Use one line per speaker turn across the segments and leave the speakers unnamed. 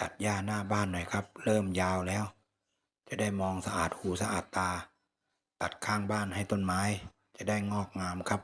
ตัดหญ้าหน้าบ้านหน่อยครับ เริ่มยาวแล้ว จะได้มองสะอาดหูสะอาดตา ตัดข้างบ้านให้ต้นไม้ จะได้งอกงามครับ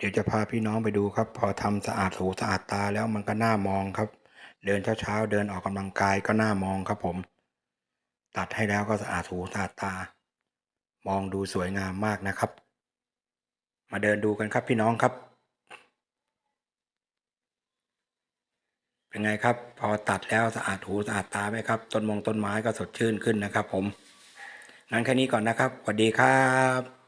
เดี๋ยวจะพาพี่น้องไปดูครับ พอทำสะอาดหูสะอาดตาแล้วมันก็น่ามองครับ เดินเช้าๆเดินออกกำลังกายก็น่ามองครับผม ตัดให้แล้วก็สะอาดหูสะอาดตา มองดูสวยงามมากนะครับ มาเดินดูกันครับพี่น้องครับ เป็นไงครับ พอตัดแล้วสะอาดหูสะอาดตาไหมครับ ต้นมงต้นไม้ก็สดชื่นขึ้นนะครับ ผมงั้นแค่นี้ก่อนนะครับสวัสดีครับ